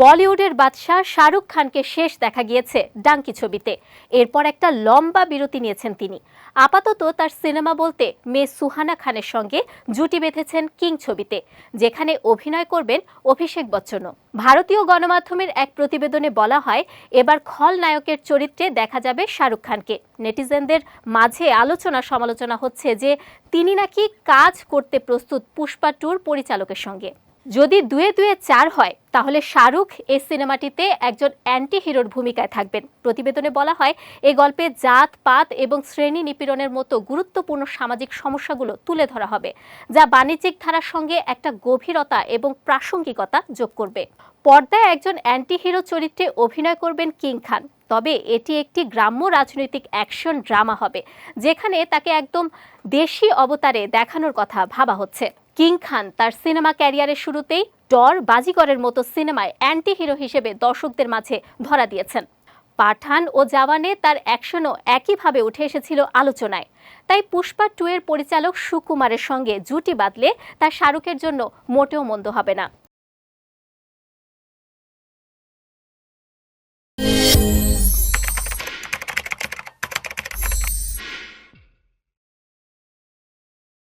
বলিউডের বাদশাহ শাহরুখ খানকে শেষ দেখা গিয়েছে ডাঙ্কি ছবিতে। এরপর একটা লম্বা বিরতি নিয়েছেন তিনি। আপাতত তার সিনেমা বলতে মেয়ে সুহানা খানের সঙ্গে জুটি বেঁধেছেন কিং ছবিতে, যেখানে অভিনয় করবেন অভিষেক বচ্চনও। ভারতীয় গণমাধ্যমের এক প্রতিবেদনে বলা হয়, এবার খলনায়কের চরিত্রে দেখা যাবে শাহরুখ খানকে। নেটিজেনদের মাঝে আলোচনা সমালোচনা হচ্ছে যে, তিনি নাকি কাজ করতে প্রস্তুত পুষ্পা ট্যুর পরিচালকের সঙ্গে। যদি দুয়ে দুয়ে চার হয়, তাহলে শাহরুখ এই সিনেমাটিতে একজন অ্যান্টি হিরোর ভূমিকায় থাকবেন। প্রতিবেদনে বলা হয়, এই গল্পে জাত, পাত এবং শ্রেণি নিপীড়নের মতো গুরুত্বপূর্ণ সামাজিক সমস্যাগুলো তুলে ধরা হবে, যা বাণিজ্যিক ধারার সঙ্গে একটা গভীরতা এবং প্রাসঙ্গিকতা যোগ করবে। পর্দায় একজন অ্যান্টি হিরো চরিত্রে অভিনয় করবেন কিং খান, তবে এটি একটি গ্রাম্য রাজনৈতিক অ্যাকশন ড্রামা হবে, যেখানে তাকে একদম দেশি অবতারে দেখানোর কথা ভাবা হচ্ছে। কিং খান তার সিনেমা ক্যারিয়ারের শুরুতেই ডর বাজিকরের মতো সিনেমায় অ্যান্টি হিরো হিসেবে দর্শকদের মাঝে ধরা দিয়েছেন। পাঠান ও জাওয়ানে তার অ্যাকশনও একইভাবে উঠে এসেছিল আলোচনায়। তাই পুষ্পা টু এর পরিচালক সুকুমারের সঙ্গে জুটি বাঁধলে তা শাহরুখের জন্য মোটেও মন্দ হবে না।